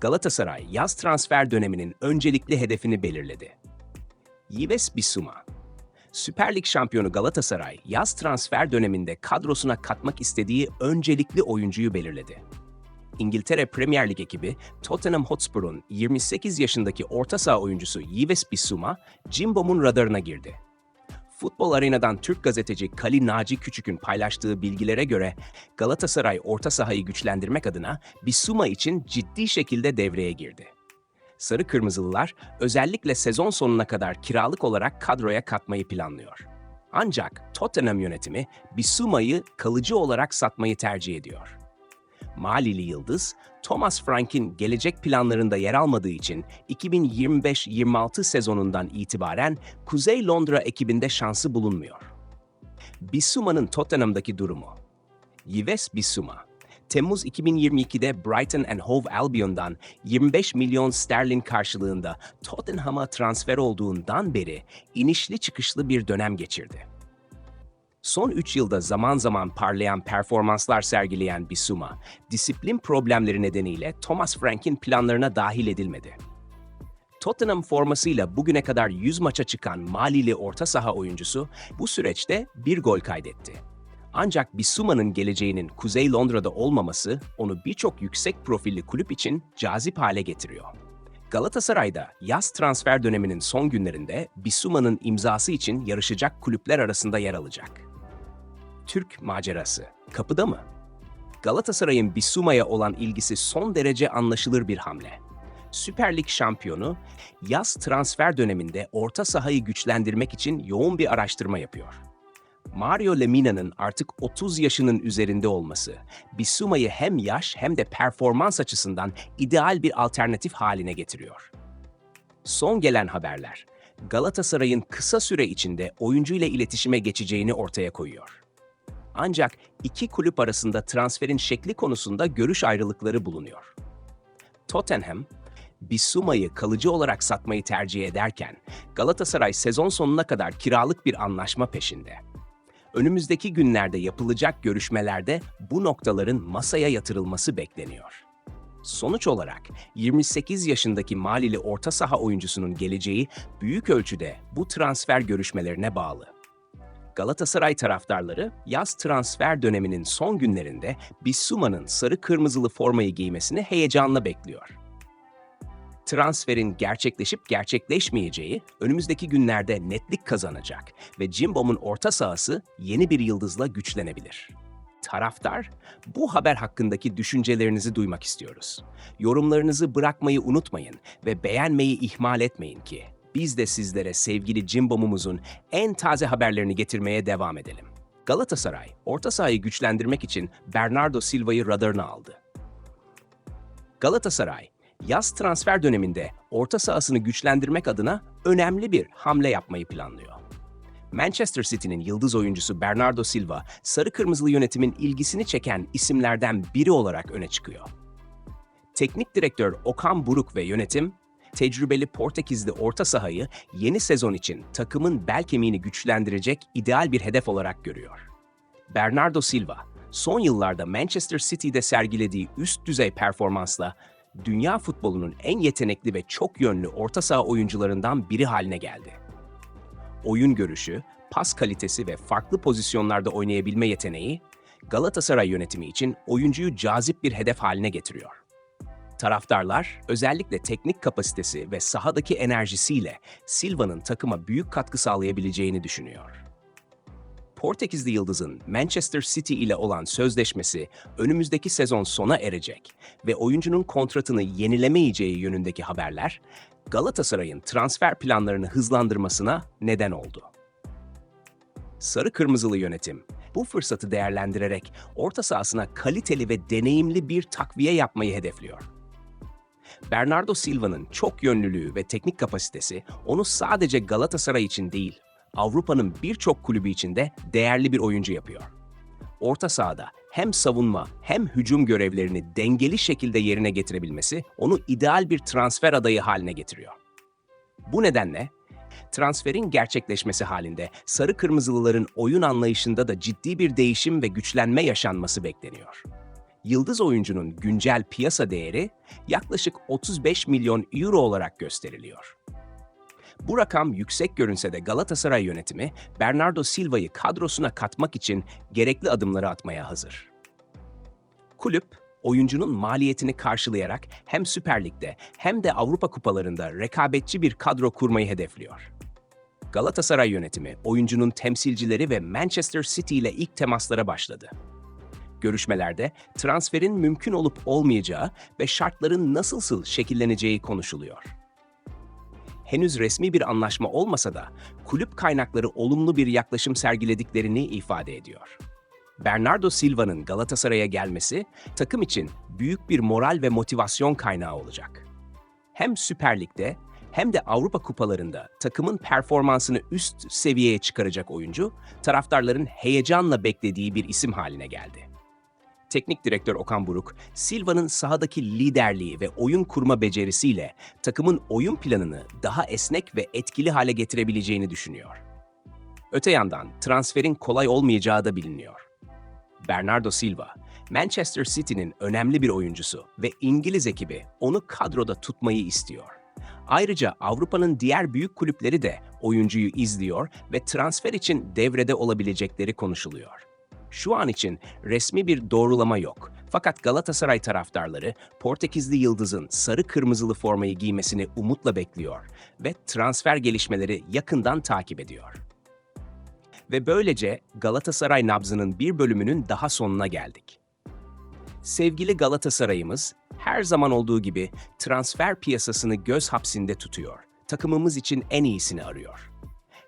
Galatasaray yaz transfer döneminin öncelikli hedefini belirledi. Yves Bissouma Süper Lig şampiyonu Galatasaray yaz transfer döneminde kadrosuna katmak istediği öncelikli oyuncuyu belirledi. İngiltere Premier Lig ekibi Tottenham Hotspur'un 28 yaşındaki orta saha oyuncusu Yves Bissouma, Cimbom'un radarına girdi. Futbol Arena'dan Türk gazeteci Kali Naci Küçük'ün paylaştığı bilgilere göre Galatasaray orta sahayı güçlendirmek adına Bissouma için ciddi şekilde devreye girdi. Sarı Kırmızılılar özellikle sezon sonuna kadar kiralık olarak kadroya katmayı planlıyor. Ancak Tottenham yönetimi Bissouma'yı kalıcı olarak satmayı tercih ediyor. Malili Yıldız, Thomas Frank'in gelecek planlarında yer almadığı için 2025-26 sezonundan itibaren Kuzey Londra ekibinde şansı bulunmuyor. Bissouma'nın Tottenham'daki durumu Yves Bissouma, Temmuz 2022'de Brighton and Hove Albion'dan 25 milyon sterlin karşılığında Tottenham'a transfer olduğundan beri inişli çıkışlı bir dönem geçirdi. Son 3 yılda zaman zaman parlayan performanslar sergileyen Bissouma, disiplin problemleri nedeniyle Thomas Frank'in planlarına dahil edilmedi. Tottenham formasıyla bugüne kadar 100 maça çıkan Malili orta saha oyuncusu bu süreçte bir gol kaydetti. Ancak Bissouma'nın geleceğinin Kuzey Londra'da olmaması onu birçok yüksek profilli kulüp için cazip hale getiriyor. Galatasaray'da yaz transfer döneminin son günlerinde Bissouma'nın imzası için yarışacak kulüpler arasında yer alacak. Türk macerası kapıda mı? Galatasaray'ın Bissouma'ya olan ilgisi son derece anlaşılır bir hamle. Süper Lig şampiyonu yaz transfer döneminde orta sahayı güçlendirmek için yoğun bir araştırma yapıyor. Mario Lemina'nın artık 30 yaşının üzerinde olması, Bissouma'yı hem yaş hem de performans açısından ideal bir alternatif haline getiriyor. Son gelen haberler, Galatasaray'ın kısa süre içinde oyuncuyla iletişime geçeceğini ortaya koyuyor. Ancak iki kulüp arasında transferin şekli konusunda görüş ayrılıkları bulunuyor. Tottenham, Bissouma'yı kalıcı olarak satmayı tercih ederken Galatasaray sezon sonuna kadar kiralık bir anlaşma peşinde. Önümüzdeki günlerde yapılacak görüşmelerde bu noktaların masaya yatırılması bekleniyor. Sonuç olarak 28 yaşındaki Malili orta saha oyuncusunun geleceği büyük ölçüde bu transfer görüşmelerine bağlı. Galatasaray taraftarları yaz transfer döneminin son günlerinde Bissouma'nın sarı kırmızılı formayı giymesini heyecanla bekliyor. Transferin gerçekleşip gerçekleşmeyeceği önümüzdeki günlerde netlik kazanacak ve Cimbom'un orta sahası yeni bir yıldızla güçlenebilir. Taraftar, bu haber hakkındaki düşüncelerinizi duymak istiyoruz. Yorumlarınızı bırakmayı unutmayın ve beğenmeyi ihmal etmeyin ki biz de sizlere sevgili Cimbom'umuzun en taze haberlerini getirmeye devam edelim. Galatasaray, orta sahayı güçlendirmek için Bernardo Silva'yı radarına aldı. Galatasaray, yaz transfer döneminde orta sahasını güçlendirmek adına önemli bir hamle yapmayı planlıyor. Manchester City'nin yıldız oyuncusu Bernardo Silva, sarı kırmızılı yönetimin ilgisini çeken isimlerden biri olarak öne çıkıyor. Teknik direktör Okan Buruk ve yönetim, tecrübeli Portekizli orta sahayı yeni sezon için takımın bel kemiğini güçlendirecek ideal bir hedef olarak görüyor. Bernardo Silva, son yıllarda Manchester City'de sergilediği üst düzey performansla dünya futbolunun en yetenekli ve çok yönlü orta saha oyuncularından biri haline geldi. Oyun görüşü, pas kalitesi ve farklı pozisyonlarda oynayabilme yeteneği Galatasaray yönetimi için oyuncuyu cazip bir hedef haline getiriyor. Taraftarlar özellikle teknik kapasitesi ve sahadaki enerjisiyle Silva'nın takıma büyük katkı sağlayabileceğini düşünüyor. Portekizli Yıldız'ın Manchester City ile olan sözleşmesi önümüzdeki sezon sona erecek ve oyuncunun kontratını yenilemeyeceği yönündeki haberler Galatasaray'ın transfer planlarını hızlandırmasına neden oldu. Sarı Kırmızılı yönetim bu fırsatı değerlendirerek orta sahasına kaliteli ve deneyimli bir takviye yapmayı hedefliyor. Bernardo Silva'nın çok yönlülüğü ve teknik kapasitesi onu sadece Galatasaray için değil, Avrupa'nın birçok kulübü için de değerli bir oyuncu yapıyor. Orta sahada hem savunma hem hücum görevlerini dengeli şekilde yerine getirebilmesi onu ideal bir transfer adayı haline getiriyor. Bu nedenle transferin gerçekleşmesi halinde sarı kırmızılıların oyun anlayışında da ciddi bir değişim ve güçlenme yaşanması bekleniyor. Yıldız oyuncunun güncel piyasa değeri yaklaşık 35 milyon euro olarak gösteriliyor. Bu rakam yüksek görünse de Galatasaray yönetimi Bernardo Silva'yı kadrosuna katmak için gerekli adımları atmaya hazır. Kulüp, oyuncunun maliyetini karşılayarak hem Süper Lig'de hem de Avrupa kupalarında rekabetçi bir kadro kurmayı hedefliyor. Galatasaray yönetimi oyuncunun temsilcileri ve Manchester City ile ilk temaslara başladı. Görüşmelerde transferin mümkün olup olmayacağı ve şartların nasıl şekilleneceği konuşuluyor. Henüz resmi bir anlaşma olmasa da kulüp kaynakları olumlu bir yaklaşım sergilediklerini ifade ediyor. Bernardo Silva'nın Galatasaray'a gelmesi takım için büyük bir moral ve motivasyon kaynağı olacak. Hem Süper Lig'de hem de Avrupa kupalarında takımın performansını üst seviyeye çıkaracak oyuncu, taraftarların heyecanla beklediği bir isim haline geldi. Teknik direktör Okan Buruk, Silva'nın sahadaki liderliği ve oyun kurma becerisiyle takımın oyun planını daha esnek ve etkili hale getirebileceğini düşünüyor. Öte yandan transferin kolay olmayacağı da biliniyor. Bernardo Silva, Manchester City'nin önemli bir oyuncusu ve İngiliz ekibi onu kadroda tutmayı istiyor. Ayrıca Avrupa'nın diğer büyük kulüpleri de oyuncuyu izliyor ve transfer için devrede olabilecekleri konuşuluyor. Şu an için resmi bir doğrulama yok. Fakat Galatasaray taraftarları Portekizli Yıldız'ın sarı kırmızılı formayı giymesini umutla bekliyor ve transfer gelişmeleri yakından takip ediyor. Ve böylece Galatasaray nabzının bir bölümünün daha sonuna geldik. Sevgili Galatasaray'ımız her zaman olduğu gibi transfer piyasasını göz hapsinde tutuyor. Takımımız için en iyisini arıyor.